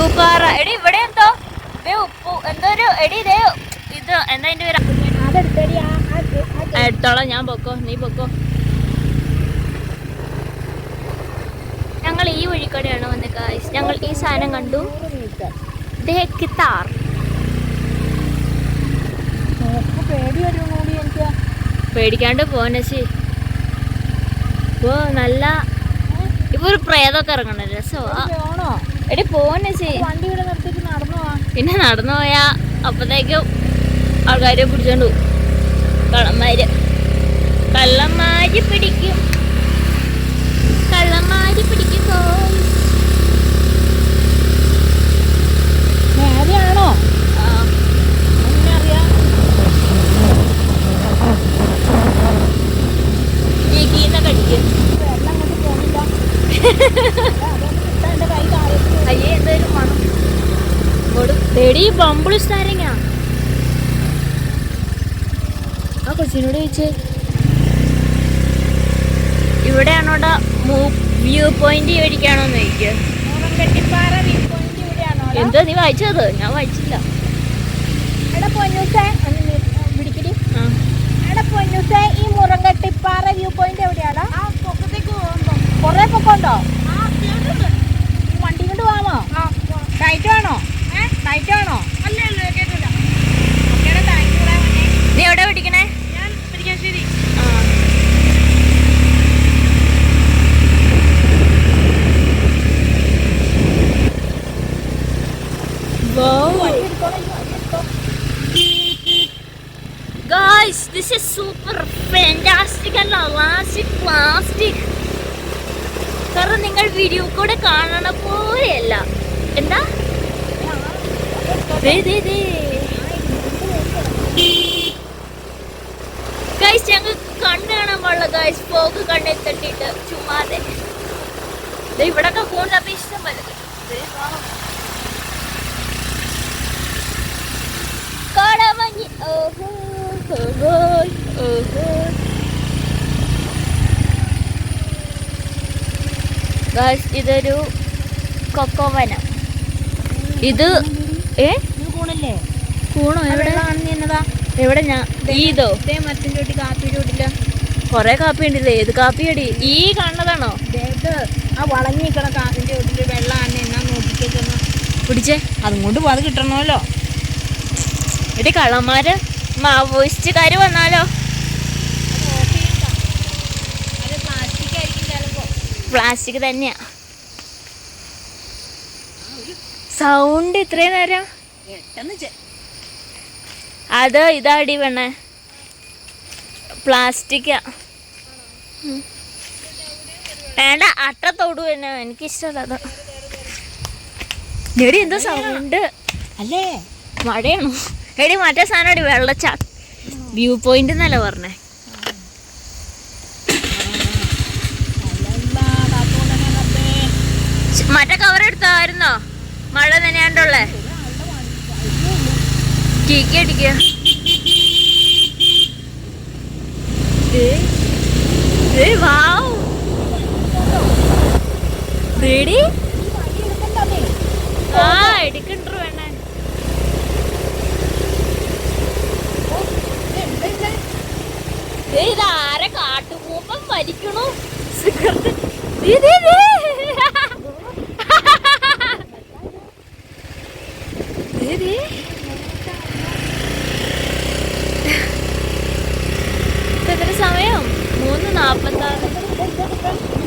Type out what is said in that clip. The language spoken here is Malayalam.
വ്യൂ പാറ എടി ഇവിടെ എന്തോ? ഉപ്പു എന്തോ ഒരു എടി ഇതേ ഇത് എന്താ എന്റെ പേര്? എടുത്തോളാം ഞാൻ പൊക്കോ നീ പൊക്കോ. ഞങ്ങൾ ഈ വഴിക്കടെയാണ് വന്നത് കാശ് ഞങ്ങൾ ഈ സാധനം കണ്ടു. ദേ കിത്താർ. പേടിക്കാണ്ട് പോനശി ഓ നല്ല ഇപ്പൊ ഒരു പ്രേതമൊക്കെ ഇറങ്ങണ രസമാ. വേണോ എടി പോന്നെ വണ്ടി ഇവിടെ നിർത്തിട്ട് നടന്നു പോവാ പിന്നെ നടന്നു പോയാ അപ്പത്തേക്കും ആൾക്കാരെ പിടിച്ചോണ്ട് പോകും കള്ളന്മാര്. കള്ളന്മാര് പിടിക്കും. കള്ളന്മാര് പിടിക്കും. നേരെയാണോ? അടിക്കും. വെള്ളം അങ്ങോട്ട് പോണില്ല കൊടു തേടി ബമ്പിൾ സ്റ്റാരിങ്ങ ആ. കൊച്ചിനോട് ചോദിച്ചേ. ഇവിടെയാണോടാ വ്യൂ പോയിന്റ് ചോദിക്കുക വ്യൂ പോയിന്റ് ഇവിടെയാണോ എന്തോ നീ വായിച്ചത്? ഞാൻ വായിച്ചില്ല. എടാ പൊന്നൂസേ പിടിക്കടി ആ. എടാ പൊന്നൂസേ ഈ മുറങ്കട്ടിപ്പാറ വ്യൂ പോയിന്റ് എവിടെയാടാ പൊക്കത്തേക്ക് പോകുമ്പോ കൊറേ പൊക്കമുണ്ടോ വണ്ടി കൊണ്ട് പോവാമോ ടൈറ്റ് വേണോ ടൈറ്റ് വേണോ അല്ലല്ലോ കേട്ടില്ല നീ എവിടെ പിടിക്കണേ ഞാൻ പിടിക്കാശ്ശേരി ആ. Guys, this is super fantastic and elastic plastic. കാരണം നിങ്ങൾ വീഡിയോ കൂടെ കാണണ പോലെയല്ല. എന്താ. ഗൈസ് ഞങ്ങൾ കണ്ണ് കാണാൻ പാടില്ല ഗൈസ് പോക്ക് കണ്ണിൽ തട്ടിയിട്ട് ചുമ്മാതെ. ഇവിടൊക്കെ ഫോണിൽ അപ്പൊ ഇഷ്ടം പോലെ ഓഹോ ഓഹോ ഗൈസ് ഇതൊരു കൊക്കോവനം ഇത് ഏ? കൂണല്ലേ കൂണോ എവിടെ? കാണുന്നതാ എവിടെ ഞാൻ ഈതോ ഇതേ മരത്തിന്റെ ചോട്ടി കാപ്പി ചോട്ടില്ല കൊറേ കാപ്പി ഉണ്ടല്ലേ? ഏത് കാപ്പിയടി? ഈ കാണുന്നതാണോ? ഇത് ആ വളഞ്ഞിക്കണ കാപ്പിന്റെ ചോട്ടിൽ ആണ് എന്നാ നോക്കിക്കേക്കുന്ന പിടിച്ചേ. അതും കൊണ്ട് അത് കിട്ടണമല്ലോ. എടി കള്ളന്മാര് മാവോയിസ്റ്റുകാര് വന്നാലോ? പ്ലാസ്റ്റിക് തന്നെയാ. സൗണ്ട് ഇത്രയും നേരം? അത് ഇതാ ഇതാടി വേണേ പ്ലാസ്റ്റിക്കാ. വേണ്ട വേണ്ട തൊടു തന്നെ എനിക്കിഷ്ടമല്ല അത്. എന്തോ സൗണ്ട്. അല്ലേ? മഴയാണോ? എടി മറ്റേ സാധനം അടി വെള്ളച്ചാ. വ്യൂ പോയിന്റ് എന്നല്ല പറഞ്ഞേ. മറ്റേ കവർ എടുത്തായിരുന്നോ? മഴ നനയാണ്ടുള്ളേ. ടീക്കി അടിക്ക. റെഡി ഈ വണ്ടി എടുക്കണ്ടേ ആ എടുക്കണ്ട വേണേ ദേ, ഇതാരെ കാട്ടുപൂപ്പം വലിക്കണു സിഗരറ്റ്. ഇപ്പൊ എത്ര സമയം മൂന്ന് നാപ്പത്തി ആറ് മഴ വരുന്നുണ്ട്